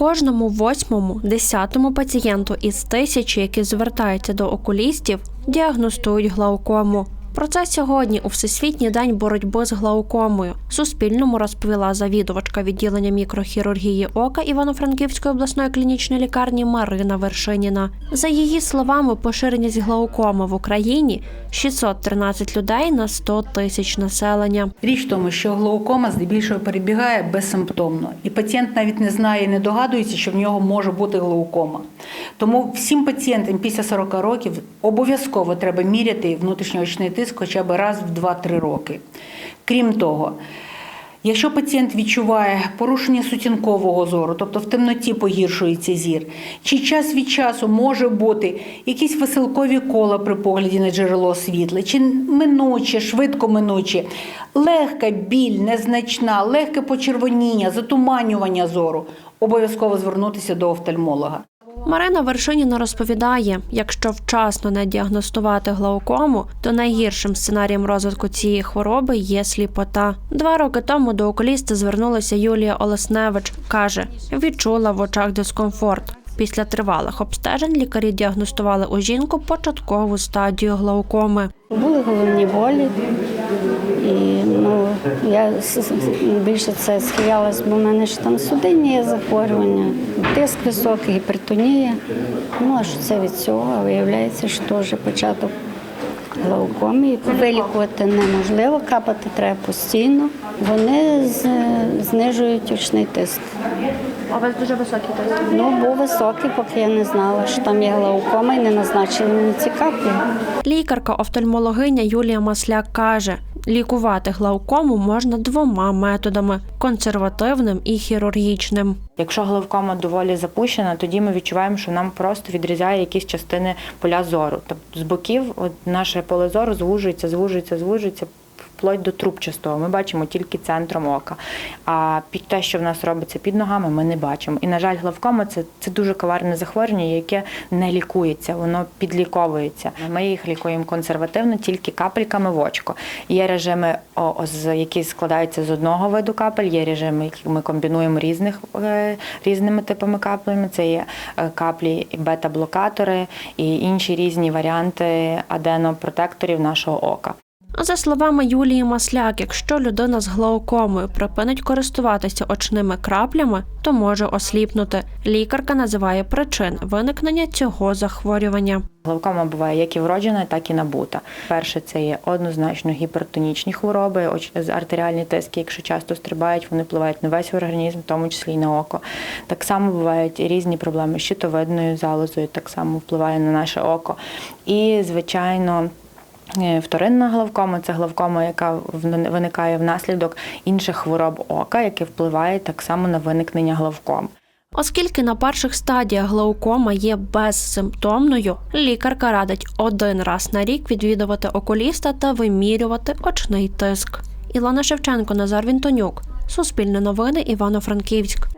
Кожному восьмому, десятому пацієнту із тисячі, які звертаються до окулістів, діагностують глаукому. Про це сьогодні у Всесвітній день боротьби з глаукомою Суспільному розповіла завідувачка відділення мікрохірургії ока Івано-Франківської обласної клінічної лікарні Марина Вершиніна. За її словами, поширеність глаукоми в Україні 613 людей на 100 тисяч населення. Річ в тому, що глаукома здебільшого перебігає безсимптомно, і пацієнт навіть не знає не догадується, що в нього може бути глаукома. Тому всім пацієнтам після 40 років обов'язково треба міряти внутрішньоочний тиск хоча б раз в 2-3 роки. Крім того, Якщо пацієнт відчуває порушення сутінкового зору, тобто в темноті погіршується зір, чи час від часу може бути якісь веселкові кола при погляді на джерело світла, чи минуче, швидко минуче, легка біль, незначна, легке почервоніння, затуманювання зору, обов'язково звернутися до офтальмолога. Марина Вершиніна розповідає, якщо вчасно не діагностувати глаукому, то найгіршим сценарієм розвитку цієї хвороби є сліпота. Два роки тому до окуліста звернулася Юлія Олесневич. каже, відчула в очах дискомфорт. Після тривалих обстежень лікарі діагностували у жінку початкову стадію глаукоми. Були головні болі, і ну, я більше це схилялась, бо в мене ж там судинні є захворювання, тиск високий, гіпертонія. Ну, а що це від цього? Виявляється, що теж початок глаукоми. Вилікувати неможливо, капати треба постійно. Вони знижують очний тиск. А у вас дуже високий тиск. Ну, був високий, поки я не знала, що там є глаукома, і не назначили мені ці каплі. Лікарка-офтальмологиня Юлія Масляк каже, лікувати глаукому можна двома методами консервативним і хірургічним. Якщо главкома доволі запущена, тоді ми відчуваємо, що нам просто відрізає якісь частини поля зору. Тобто з боків от наше поле зору звужується, звужується, звужується. Вплоть до трубчастого, ми бачимо тільки центром ока. А під те, що в нас робиться під ногами, ми не бачимо. І, на жаль, главкома це, це дуже коварне захворювання, яке не лікується, воно підліковується. Ми їх лікуємо консервативно, тільки капельками в очко. Є режими, які складаються з одного виду капель, є режими, які ми комбінуємо різних, е, різними типами каплями. Це є е, каплі бета-блокатори і інші різні варіанти аденопротекторів нашого ока. За словами Юлії Масляк, якщо людина з глаукомою припинить користуватися очними краплями, то може осліпнути. Лікарка називає причин виникнення цього захворювання. Главкома буває як і вроджена, так і набута. Перше, це є однозначно гіпертонічні хвороби, артеріальні тиски, якщо часто стрибають, вони впливають на весь організм, в тому числі і на око. Так само бувають різні проблеми з щитовидною залозою, так само впливає на наше око. І, звичайно, Вторинна главкома це главкома, яка виникає внаслідок інших хвороб ока, які впливають так само на виникнення главком. Оскільки на перших стадіях глаукома є безсимптомною, лікарка радить один раз на рік відвідувати окуліста та вимірювати очний тиск. Ілона Шевченко, Назар Вінтонюк, Суспільне новини, Івано-Франківськ.